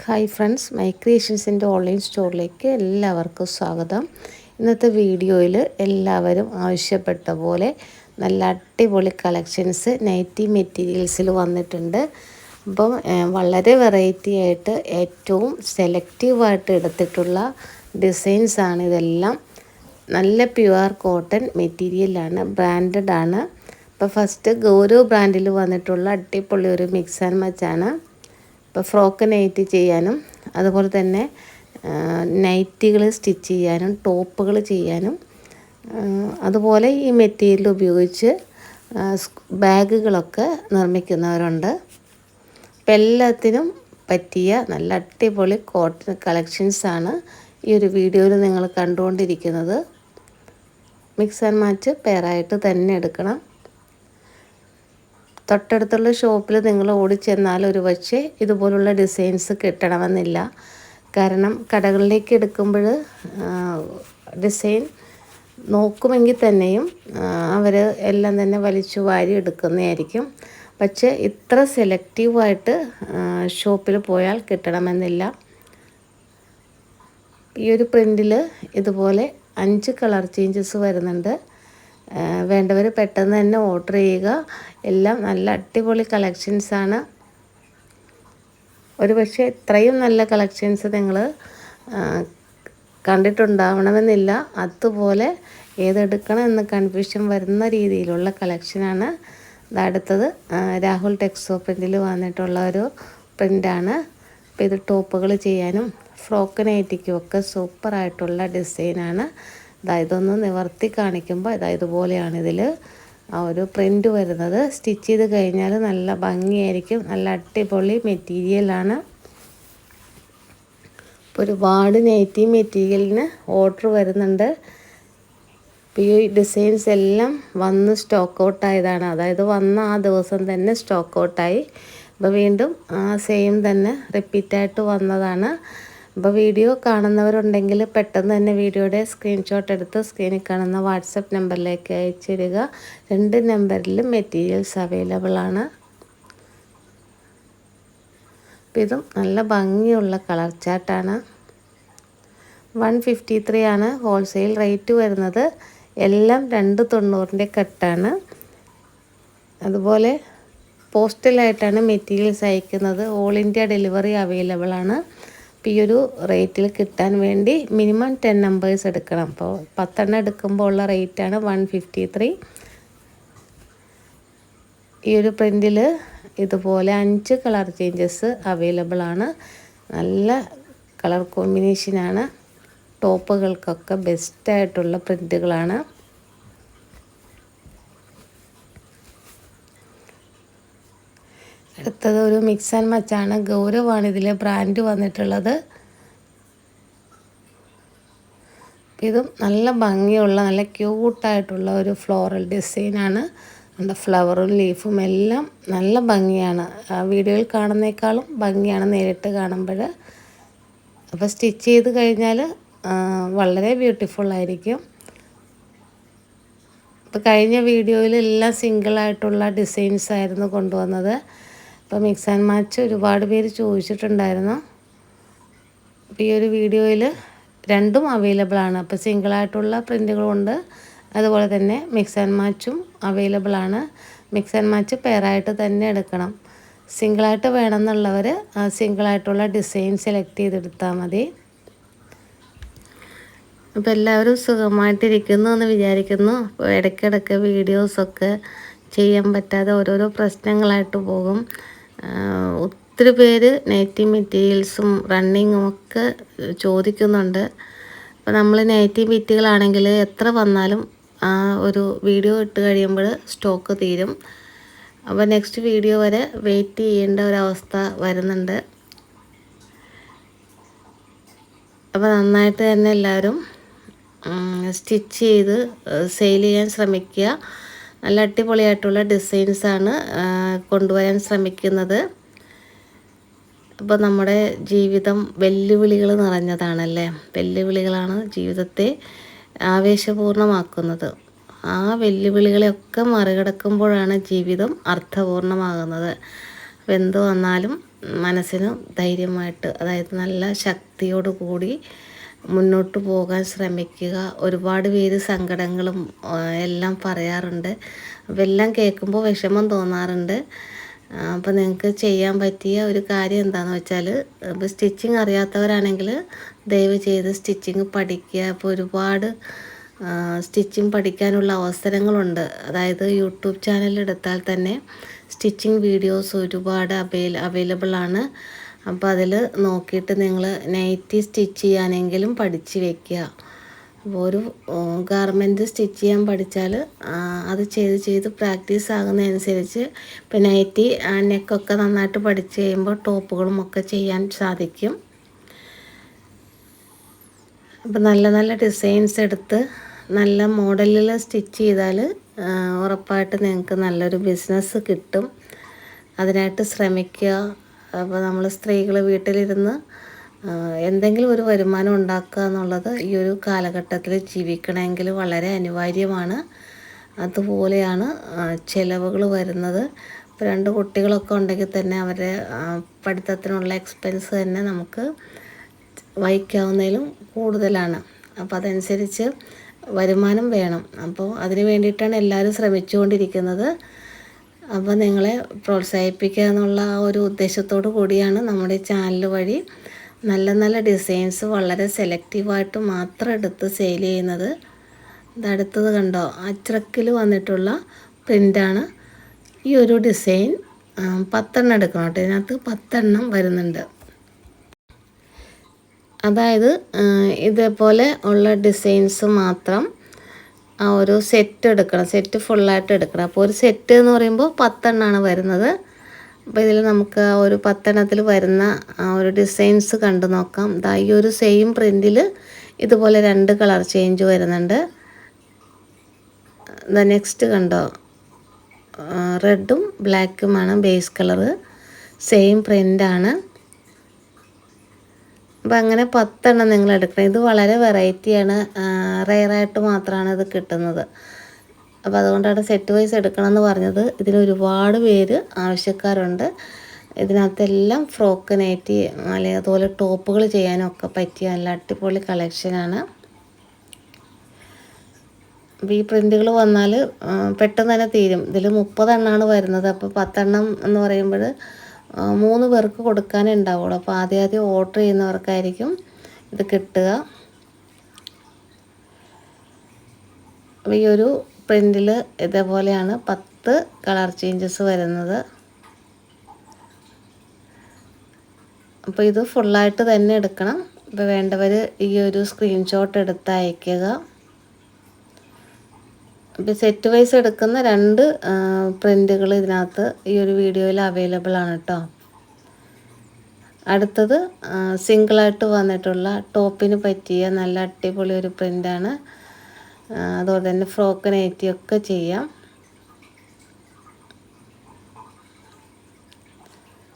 Hi friends my ക്രിയേഷൻസിന്റെ online സ്റ്റോറിലേക്ക് എല്ലാവർക്കും സ്വാഗതം. ഇന്നത്തെ വീഡിയോയിൽ എല്ലാവരും ആവശ്യപ്പെട്ട പോലെ നല്ല അടിപൊളി കളക്ഷൻസ് നൈറ്റി മെറ്റീരിയൽസിൽ വന്നിട്ടുണ്ട്. അപ്പം വളരെ വെറൈറ്റി ആയിട്ട് ഏറ്റവും സെലക്റ്റീവായിട്ട് എടുത്തിട്ടുള്ള ഡിസൈൻസ് ആണ് ഇതെല്ലാം. നല്ല പ്യുവർ കോട്ടൺ മെറ്റീരിയലാണ് ബ്രാൻഡഡ് ആണ്. ഇപ്പോൾ ഫസ്റ്റ് ഗൗരവ് ബ്രാൻഡിൽ വന്നിട്ടുള്ള അടിപൊളി ഒരു മിക്സ് ആൻഡ് മച്ചാണ് ഇപ്പോൾ ഫ്രോക്ക് നൈറ്റ് ചെയ്യാനും അതുപോലെ തന്നെ നൈറ്റികൾ സ്റ്റിച്ച് ചെയ്യാനും ടോപ്പുകൾ ചെയ്യാനും അതുപോലെ ഈ മെറ്റീരിയൽ ഉപയോഗിച്ച് ബാഗുകളൊക്കെ നിർമ്മിക്കുന്നവരുണ്ട്. അപ്പം എല്ലാത്തിനും പറ്റിയ നല്ല അടിപൊളി കോട്ടൺ കളക്ഷൻസാണ് ഈ ഒരു വീഡിയോയിൽ നിങ്ങൾ കണ്ടുകൊണ്ടിരിക്കുന്നത്. മിക്സ് ആൻഡ് മാച്ച് പെയറായിട്ട് തന്നെ എടുക്കണം. തൊട്ടടുത്തുള്ള ഷോപ്പിൽ നിങ്ങൾ ഓടി ചെന്നാൽ ഒരു പക്ഷേ ഇതുപോലുള്ള ഡിസൈൻസ് കിട്ടണമെന്നില്ല. കാരണം കടകളിലേക്ക് എടുക്കുമ്പോൾ ഡിസൈൻ നോക്കുമെങ്കിൽ തന്നെയും അവർ എല്ലാം തന്നെ വലിച്ചു വാരി എടുക്കുന്നതായിരിക്കും. പക്ഷേ ഇത്ര സെലക്റ്റീവായിട്ട് ഷോപ്പിൽ പോയാൽ കിട്ടണമെന്നില്ല. ഈ ഒരു പ്രിന്റിൽ ഇതുപോലെ അഞ്ച് കളർ ചേഞ്ചസ് വരുന്നുണ്ട്. വേണ്ടവർ പെട്ടെന്ന് തന്നെ ഓർഡർ ചെയ്യുക. എല്ലാം നല്ല അടിപൊളി കളക്ഷൻസാണ് ഒരു പക്ഷേ ഇത്രയും നല്ല കളക്ഷൻസ് നിങ്ങൾ കണ്ടിട്ടുണ്ടാവണമെന്നില്ല. അതുപോലെ ഏതെടുക്കണം എന്ന് കൺഫ്യൂഷൻ വരുന്ന രീതിയിലുള്ള കളക്ഷനാണ് അടുത്തത് രാഹുൽ ടെക്സോ പ്രിന്റിൽ വന്നിട്ടുള്ള ഒരു പ്രിന്റാണ് അപ്പോൾ ഇത് ടോപ്പുകൾ ചെയ്യാനും ഫ്രോക്ക് നൈറ്റിക്കും ഒക്കെ സൂപ്പറായിട്ടുള്ള ഡിസൈനാണ് ഇതാ ഒന്ന് നിവർത്തി കാണിക്കുമ്പോൾ അതായത് ഇതുപോലെയാണ് ഇതിൽ ആ ഒരു പ്രിന്റ് വരുന്നത്. സ്റ്റിച്ച് ചെയ്ത് കഴിഞ്ഞാൽ നല്ല ഭംഗിയായിരിക്കും. നല്ല അടിപൊളി മെറ്റീരിയലാണ് ഇപ്പോൾ ഒരുപാട് നെയ്റ്റി മെറ്റീരിയലിന് ഓർഡർ വരുന്നുണ്ട്. ഇപ്പോൾ ഈ ഡിസൈൻസ് എല്ലാം വന്ന് സ്റ്റോക്ക് ഔട്ടായതാണ് അതായത് വന്ന ആ ദിവസം തന്നെ സ്റ്റോക്ക് ഔട്ടായി അപ്പോൾ വീണ്ടും ആ സെയിം തന്നെ റിപ്പീറ്റായിട്ട് വന്നതാണ്. അപ്പോൾ വീഡിയോ കാണുന്നവരുണ്ടെങ്കിൽ പെട്ടെന്ന് തന്നെ വീഡിയോയുടെ സ്ക്രീൻഷോട്ട് എടുത്ത് സ്ക്രീനിൽ കാണുന്ന വാട്സപ്പ് നമ്പറിലേക്ക് അയച്ചിടുക. രണ്ട് നമ്പറിലും മെറ്റീരിയൽസ് അവൈലബിൾ ആണ്. അപ്പോൾ ഇതും നല്ല ഭംഗിയുള്ള കളർ ചാർട്ടാണ് വൺ ഫിഫ്റ്റി ത്രീ ആണ് ഹോൾസെയിൽ റേറ്റ് വരുന്നത്. എല്ലാം രണ്ട് തൊണ്ണൂറിന്റെ കട്ടാണ് അതുപോലെ പോസ്റ്റലായിട്ടാണ് മെറ്റീരിയൽസ് അയക്കുന്നത്. ഓൾ ഇന്ത്യ ഡെലിവറി അവൈലബിൾ ആണ്. ഈ ഒരു റേറ്റിൽ കിട്ടാൻ വേണ്ടി മിനിമം ടെൻ നമ്പേഴ്സ് എടുക്കണം. അപ്പോൾ പത്തെണ്ണം എടുക്കുമ്പോൾ ഉള്ള റേറ്റാണ് വൺ ഫിഫ്റ്റി ത്രീ. ഈ ഒരു പ്രിന്റിൽ ഇതുപോലെ അഞ്ച് കളർ ചേഞ്ചസ് അവൈലബിൾ ആണ്. നല്ല കളർ കോമ്പിനേഷനാണ്. ടോപ്പുകൾക്കൊക്കെ ബെസ്റ്റായിട്ടുള്ള പ്രിന്റുകളാണ്. അടുത്തത് ഒരു മിക്സ് ആൻഡ് മച്ചാണ് ഗൗരവാണ് ഇതിൽ ബ്രാൻഡ് വന്നിട്ടുള്ളത്. ഇതും നല്ല ഭംഗിയുള്ള നല്ല ക്യൂട്ടായിട്ടുള്ള ഒരു ഫ്ലോറൽ ഡിസൈനാണ് നമ്മുടെ ഫ്ലവറും ലീഫും എല്ലാം നല്ല ഭംഗിയാണ്. ആ വീഡിയോയിൽ കാണുന്നേക്കാളും ഭംഗിയാണ് നേരിട്ട് കാണുമ്പോൾ അപ്പോൾ സ്റ്റിച്ച് ചെയ്ത് കഴിഞ്ഞാൽ വളരെ ബ്യൂട്ടിഫുൾ ആയിരിക്കും. ഇപ്പോൾ കഴിഞ്ഞ വീഡിയോയിൽ എല്ലാം സിംഗിളായിട്ടുള്ള ഡിസൈൻസ് ആയിരുന്നു കൊണ്ടുവന്നത്. അപ്പോൾ മിക്സ് ആൻഡ് മാച്ച് ഒരുപാട് പേര് ചോദിച്ചിട്ടുണ്ടായിരുന്നു. അപ്പോൾ ഈ ഒരു വീഡിയോയിൽ രണ്ടും അവൈലബിൾ ആണ്. അപ്പോൾ സിംഗിളായിട്ടുള്ള പ്രിന്റുകളുണ്ട് അതുപോലെ തന്നെ മിക്സ് ആൻഡ് മാച്ചും അവൈലബിൾ ആണ് മിക്സ് ആൻഡ് മാച്ച് പെയറായിട്ട് തന്നെ എടുക്കണം സിംഗിളായിട്ട് വേണമെന്നുള്ളവർ സിംഗിളായിട്ടുള്ള ഡിസൈൻ സെലക്ട് ചെയ്തെടുത്താൽ മതി. അപ്പോൾ എല്ലാവരും സുഖമായിട്ടിരിക്കുന്നു എന്ന് വിചാരിക്കുന്നു. അപ്പോൾ ഇടയ്ക്കിടയ്ക്ക് വീഡിയോസൊക്കെ ചെയ്യാൻ പറ്റാതെ ഓരോരോ പ്രശ്നങ്ങളായിട്ട് പോകും. ഒത്തിരി പേര് നൈറ്റി മെറ്റീരിയൽസും റണ്ണിങ്ങും ഒക്കെ ചോദിക്കുന്നുണ്ട്. അപ്പോൾ നമ്മൾ നൈറ്റി മെറ്റീരിയലാണെങ്കിൽ എത്ര വന്നാലും ആ ഒരു വീഡിയോ ഇട്ട് കഴിയുമ്പോൾ സ്റ്റോക്ക് തീരും. അപ്പോൾ നെക്സ്റ്റ് വീഡിയോ വരെ വെയിറ്റ് ചെയ്യേണ്ട ഒരവസ്ഥ വരുന്നുണ്ട്. അപ്പോൾ നന്നായിട്ട് തന്നെ എല്ലാവരും സ്റ്റിച്ച് ചെയ്ത് സെയിൽ ചെയ്യാൻ ശ്രമിക്കുക. നല്ല അടിപൊളിയായിട്ടുള്ള ഡിസൈൻസാണ് കൊണ്ടുവരാൻ ശ്രമിക്കുന്നത്. അപ്പോൾ നമ്മുടെ ജീവിതം വെല്ലുവിളികൾ നിറഞ്ഞതാണല്ലേ? വെല്ലുവിളികളാണ് ജീവിതത്തെ ആവേശപൂർണമാക്കുന്നത് ആ വെല്ലുവിളികളെയൊക്കെ മറികടക്കുമ്പോഴാണ് ജീവിതം അർത്ഥപൂർണമാകുന്നത്. അപ്പോൾ എന്ത് വന്നാലും മനസ്സിന് ധൈര്യമായിട്ട് അതായത് നല്ല ശക്തിയോടു കൂടി മുന്നോട്ട് പോകാൻ ശ്രമിക്കുക. ഒരുപാട് പേര് സങ്കടങ്ങളും എല്ലാം പറയാറുണ്ട്. അപ്പോൾ എല്ലാം കേൾക്കുമ്പോൾ വിഷമം തോന്നാറുണ്ട്. അപ്പോൾ നിങ്ങൾക്ക് ചെയ്യാൻ പറ്റിയ ഒരു കാര്യം എന്താണെന്ന് വെച്ചാൽ ഇപ്പോൾ സ്റ്റിച്ചിങ് അറിയാത്തവരാണെങ്കിൽ ദയവ് ചെയ്ത് സ്റ്റിച്ചിങ് പഠിക്കുക. അപ്പോൾ ഒരുപാട് സ്റ്റിച്ചിങ് പഠിക്കാനുള്ള അവസരങ്ങളുണ്ട്. അതായത് യൂട്യൂബ് ചാനൽ എടുത്താൽ തന്നെ സ്റ്റിച്ചിങ് വീഡിയോസ് ഒരുപാട് അവൈലബിൾ ആണ്. അപ്പോൾ അതിൽ നോക്കിയിട്ട് നിങ്ങൾ നൈറ്റി സ്റ്റിച്ച് ചെയ്യാനെങ്കിലും പഠിച്ച് വെക്കുക. ഒരു ഗാർമെന്റ് സ്റ്റിച്ച് ചെയ്യാൻ പഠിച്ചാൽ അത് ചെയ്ത് ചെയ്ത് പ്രാക്ടീസ് ആകുന്നതനുസരിച്ച് ഇപ്പം നൈറ്റി നെക്കൊക്കെ നന്നായിട്ട് പഠിച്ച് കഴിയുമ്പോൾ ടോപ്പുകളും ഒക്കെ ചെയ്യാൻ സാധിക്കും. അപ്പം നല്ല നല്ല ഡിസൈൻസ് എടുത്ത് നല്ല മോഡലിൽ സ്റ്റിച്ച് ചെയ്താൽ ഉറപ്പായിട്ട് നിങ്ങൾക്ക് നല്ലൊരു ബിസിനസ് കിട്ടും. അതിനായിട്ട് ശ്രമിക്കുക. അപ്പോൾ നമ്മൾ സ്ത്രീകൾ വീട്ടിലിരുന്ന് എന്തെങ്കിലും ഒരു വരുമാനം ഉണ്ടാക്കുക എന്നുള്ളത് ഈ ഒരു കാലഘട്ടത്തിൽ ജീവിക്കണമെങ്കിൽ വളരെ അനിവാര്യമാണ്. അതുപോലെയാണ് ചിലവുകൾ വരുന്നത്. ഇപ്പോൾ രണ്ട് കുട്ടികളൊക്കെ ഉണ്ടെങ്കിൽ തന്നെ അവരെ പഠിത്തത്തിനുള്ള എക്സ്പെൻസ് തന്നെ നമുക്ക് വഹിക്കാവുന്നതിലും കൂടുതലാണ്. അപ്പോൾ അതനുസരിച്ച് വരുമാനം വേണം. അപ്പോൾ അതിന് വേണ്ടിയിട്ടാണ് എല്ലാവരും ശ്രമിച്ചുകൊണ്ടിരിക്കുന്നത്. അപ്പോൾ നിങ്ങളെ പ്രോത്സാഹിപ്പിക്കുക എന്നുള്ള ആ ഒരു ഉദ്ദേശത്തോടു കൂടിയാണ് നമ്മുടെ ചാനൽ വഴി നല്ല നല്ല ഡിസൈൻസ് വളരെ സെലക്റ്റീവായിട്ട് മാത്രം എടുത്ത് സെയിൽ ചെയ്യുന്നത്. ഇതടുത്തത് കണ്ടോ? അച്ചറക്കിൽ വന്നിട്ടുള്ള പ്രിന്റാണ് ഈ ഒരു ഡിസൈൻ പത്തെണ്ണം എടുക്കണം കേട്ടോ. ഇതിനകത്ത് പത്തെണ്ണം വരുന്നുണ്ട്. അതായത് ഇതേപോലെ ഉള്ള ഡിസൈൻസ് മാത്രം ആ ഒരു സെറ്റ് എടുക്കണം. സെറ്റ് ഫുള്ളായിട്ട് എടുക്കണം. അപ്പോൾ ഒരു സെറ്റ് എന്ന് പറയുമ്പോൾ പത്തെണ്ണമാണ് വരുന്നത്. അപ്പോൾ ഇതിൽ നമുക്ക് ഒരു പത്തെണ്ണത്തിൽ വരുന്ന ആ ഒരു ഡിസൈൻസ് കണ്ടു നോക്കാം. ഇതാ ഈ ഒരു സെയിം പ്രിന്റിൽ ഇതുപോലെ രണ്ട് കളർ ചേഞ്ച് വരുന്നുണ്ട്. ദ നെക്സ്റ്റ് കണ്ടോ? റെഡും ബ്ലാക്കുമാണ് ബേസ് കളറ് സെയിം പ്രിന്റാണ് അപ്പോൾ അങ്ങനെ പത്തെണ്ണം നിങ്ങൾ എടുക്കണം. ഇത് വളരെ വെറൈറ്റിയാണ് റെയറായിട്ട് മാത്രമാണ് ഇത് കിട്ടുന്നത്. അപ്പോൾ അതുകൊണ്ടാണ് സെറ്റ് വൈസ് എടുക്കണം എന്ന് പറഞ്ഞത്. ഇതിന് ഒരുപാട് പേര് ആവശ്യക്കാരുണ്ട്. ഇതിനകത്തെല്ലാം ഫ്രോക്ക് നൈറ്റി അല്ലെങ്കിൽ അതുപോലെ ടോപ്പുകൾ ചെയ്യാനൊക്കെ പറ്റിയ നല്ല അടിപൊളി കളക്ഷനാണ് അപ്പോൾ ഈ പ്രിന്റുകൾ വന്നാൽ പെട്ടെന്ന് തന്നെ തീരും. ഇതിൽ മുപ്പതെണ്ണമാണ് വരുന്നത്. അപ്പോൾ പത്തെണ്ണം എന്ന് പറയുമ്പോൾ മൂന്ന് പേർക്ക് കൊടുക്കാനേ ഉണ്ടാവുള്ളൂ. അപ്പോൾ ആദ്യം ആദ്യം ഓർഡർ ചെയ്യുന്നവർക്കായിരിക്കും ഇത് കിട്ടുക. അപ്പോൾ ഈ ഒരു പ്രിന്റിൽ ഇതേപോലെയാണ് പത്ത് കളർ ചേഞ്ചസ് വരുന്നത്. അപ്പോൾ ഇത് ഫുള്ളായിട്ട് തന്നെ എടുക്കണം. അപ്പോൾ വേണ്ടവർ ഈ ഒരു സ്ക്രീൻഷോട്ട് എടുത്ത് അയയ്ക്കുക ഇപ്പോൾ സെറ്റ് വൈസ് എടുക്കുന്ന രണ്ട് പ്രിന്റുകൾ ഇതിനകത്ത് ഈ ഒരു വീഡിയോയിൽ അവൈലബിൾ ആണ് കേട്ടോ അടുത്തത് സിംഗിളായിട്ട് വന്നിട്ടുള്ള ടോപ്പിന് പറ്റിയ നല്ല അടിപൊളി ഒരു പ്രിന്റാണ് അതുപോലെ തന്നെ ഫ്രോക്ക് നൈറ്റി ഒക്കെ ചെയ്യാം.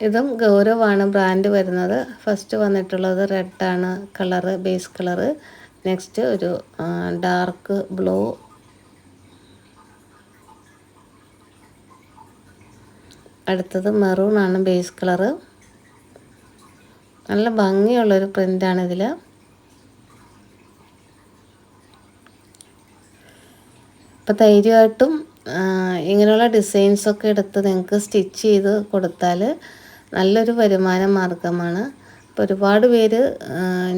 ഇതും ഗൗരവാണ് ബ്രാൻഡ് വരുന്നത്. ഫസ്റ്റ് വന്നിട്ടുള്ളത് റെഡാണ് കളറ് ബേസ് കളറ് നെക്സ്റ്റ് ഒരു ഡാർക്ക് ബ്ലൂ അടുത്തത് മെറൂൺ ആണ് ബേസ് കളറ് നല്ല ഭംഗിയുള്ളൊരു പ്രിന്റാണ് ഇതിൽ അപ്പോൾ ധൈര്യമായിട്ടും ഇങ്ങനെയുള്ള ഡിസൈൻസൊക്കെ എടുത്ത് നിങ്ങൾക്ക് സ്റ്റിച്ച് ചെയ്ത് കൊടുത്താൽ നല്ലൊരു വരുമാന മാർഗമാണ്. ഇപ്പോൾ ഒരുപാട് പേര്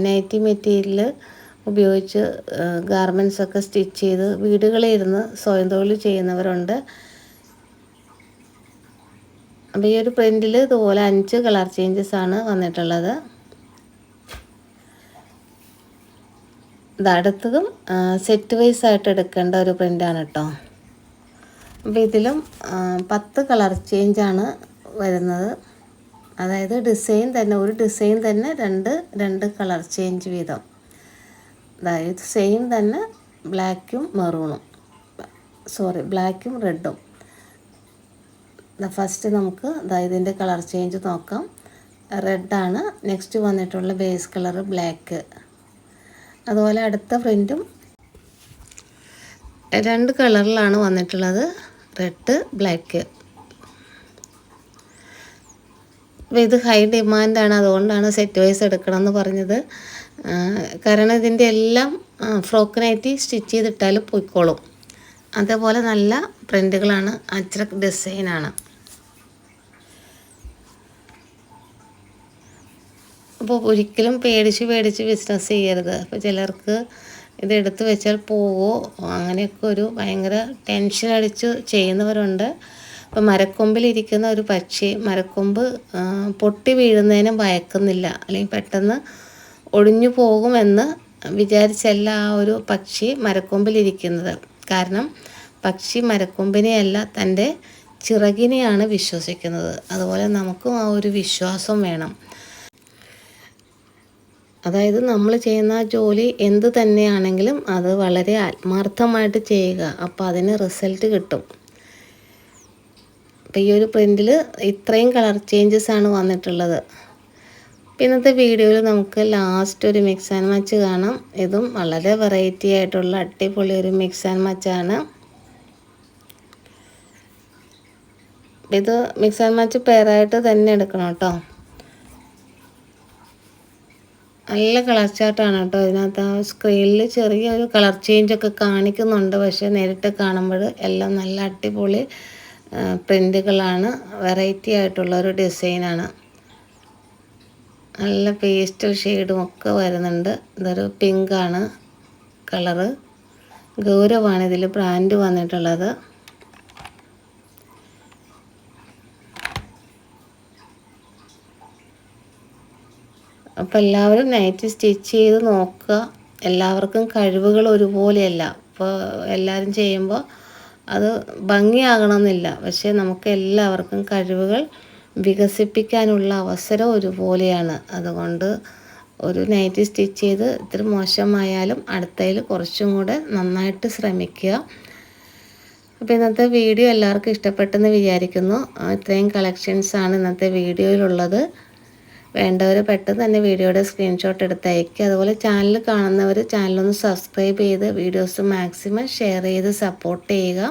നൈറ്റി മെറ്റീരിയൽ ഉപയോഗിച്ച് ഗാർമെന്റ്സൊക്കെ സ്റ്റിച്ച് ചെയ്ത് വീടുകളിൽ ഇരുന്ന് സ്വയം തൊഴിൽ ചെയ്യുന്നവരുണ്ട്. അപ്പോൾ ഈ ഒരു പ്രിന്റിൽ ഇതുപോലെ അഞ്ച് കളർ ചേഞ്ചസ് ആണ് വന്നിട്ടുള്ളത്. ഇതടുത്തതും സെറ്റ് വൈസ് ആയിട്ട് എടുക്കേണ്ട ഒരു പ്രിന്റാണ് കേട്ടോ അപ്പോൾ ഇതിലും പത്ത് കളർ ചേഞ്ചാണ് വരുന്നത്. അതായത് ഡിസൈൻ തന്നെ ഒരു ഡിസൈൻ തന്നെ രണ്ട് രണ്ട് കളർ ചേഞ്ച് വീതം. അതായത് സെയിം തന്നെ ബ്ലാക്കും മെറൂണും സോറി ബ്ലാക്കും റെഡും ഫസ്റ്റ് നമുക്ക് അതായത് ഇതിന്റെ കളർ ചേഞ്ച് നോക്കാം. റെഡാണ് നെക്സ്റ്റ് വന്നിട്ടുള്ള ബേസ് കളർ ബ്ലാക്ക് അതുപോലെ അടുത്ത പ്രിന്റും രണ്ട് കളറിലാണ് വന്നിട്ടുള്ളത്. റെഡ് ബ്ലാക്ക് അപ്പോൾ ഇത് ഹൈ ഡിമാൻഡാണ് അതുകൊണ്ടാണ് സെറ്റ് വൈസ് എടുക്കണം എന്ന് പറഞ്ഞത് കാരണം ഇതിന്റെ എല്ലാം ഫ്രോക്ക് സ്റ്റിച്ച് ചെയ്തിട്ടാൽ പൊയ്ക്കോളും. അതേപോലെ നല്ല പ്രിന്റുകളാണ് അജ്രക് ഡിസൈനാണ്. അപ്പോൾ ഒരിക്കലും പേടിച്ച് പേടിച്ച് ബിസിനസ് ചെയ്യരുത്. അപ്പോൾ ചിലർക്ക് ഇത് എടുത്തു വെച്ചാൽ പോവോ? അങ്ങനെയൊക്കെ ഒരു ഭയങ്കര ടെൻഷൻ അടിച്ച് ചെയ്യുന്നവരുണ്ട്. അപ്പോൾ മരക്കൊമ്പിലിരിക്കുന്ന ഒരു പക്ഷി മരക്കൊമ്പ് പൊട്ടി വീഴുന്നതിനും ഭയക്കുന്നില്ല. അല്ലെങ്കിൽ പെട്ടെന്ന് ഒടിഞ്ഞു പോകുമെന്ന് വിചാരിച്ചല്ല ആ ഒരു പക്ഷി മരക്കൊമ്പിലിരിക്കുന്നത് കാരണം പക്ഷി മരക്കൊമ്പിനെയല്ല തന്റെ ചിറകിനെയാണ് വിശ്വസിക്കുന്നത്. അതുപോലെ നമുക്കും ആ ഒരു വിശ്വാസം വേണം. അതായത് നമ്മൾ ചെയ്യുന്ന ജോലി എന്ത് തന്നെയാണെങ്കിലും അത് വളരെ ആത്മാർത്ഥമായിട്ട് ചെയ്യുക. അപ്പോൾ അതിന് റിസൾട്ട് കിട്ടും. അപ്പോൾ ഈ ഒരു പ്രിന്റിൽ ഇത്രയും കളർ ചേഞ്ചസ് ആണ് വന്നിട്ടുള്ളത്. ഇന്നത്തെ വീഡിയോയിൽ നമുക്ക് ലാസ്റ്റ് ഒരു മിക്സ് ആൻഡ് മച്ച് കാണാം. ഇതും വളരെ വെറൈറ്റി ആയിട്ടുള്ള അടിപൊളി ഒരു മിക്സ് ആൻഡ് മച്ചാണ് ഇത് മിക്സ് ആൻഡ് മച്ച് പെയറായിട്ട് തന്നെ എടുക്കണം കേട്ടോ. നല്ല കളർ ചാർട്ടാണ് കേട്ടോ ഇതിനകത്ത്. ആ സ്ക്രീനിൽ ചെറിയൊരു കളർ ചേഞ്ചൊക്കെ കാണിക്കുന്നുണ്ട്. പക്ഷേ നേരിട്ട് കാണുമ്പോൾ എല്ലാം നല്ല അടിപൊളി പ്രിന്റുകളാണ് വെറൈറ്റി ആയിട്ടുള്ള ഒരു ഡിസൈനാണ് നല്ല പേസ്റ്റ് ഷെയ്ഡും ഒക്കെ വരുന്നുണ്ട്. ഇതൊരു പിങ്കാണ് കളറ് ഗൗരവാണ് ഇതിൽ ബ്രാൻഡ് വന്നിട്ടുള്ളത്. അപ്പം എല്ലാവരും നൈറ്റ് സ്റ്റിച്ച് ചെയ്ത് നോക്കുക. എല്ലാവർക്കും കഴിവുകൾ ഒരുപോലെയല്ല. അപ്പോൾ എല്ലാവരും ചെയ്യുമ്പോൾ അത് ഭംഗിയാകണമെന്നില്ല. പക്ഷേ നമുക്ക് എല്ലാവർക്കും കഴിവുകൾ വികസിപ്പിക്കാനുള്ള അവസരം ഒരുപോലെയാണ്. അതുകൊണ്ട് ഒരു നൈറ്റി സ്റ്റിച്ച് ചെയ്ത് ഇത്ര മോശമായാലും അടുത്തതിൽ കുറച്ചും കൂടെ നന്നായിട്ട് ശ്രമിക്കുക. അപ്പോൾ ഇന്നത്തെ വീഡിയോ എല്ലാവർക്കും ഇഷ്ടപ്പെട്ടെന്ന് വിചാരിക്കുന്നു. ഇത്രയും കളക്ഷൻസാണ് ഇന്നത്തെ വീഡിയോയിലുള്ളത്. വേണ്ടവർ പെട്ടെന്ന് തന്നെ വീഡിയോയുടെ സ്ക്രീൻഷോട്ട് എടുത്ത് അയക്കുക അതുപോലെ ചാനൽ കാണുന്നവർ ചാനലൊന്ന് സബ്സ്ക്രൈബ് ചെയ്ത് വീഡിയോസ് മാക്സിമം ഷെയർ ചെയ്ത് സപ്പോർട്ട് ചെയ്യുക.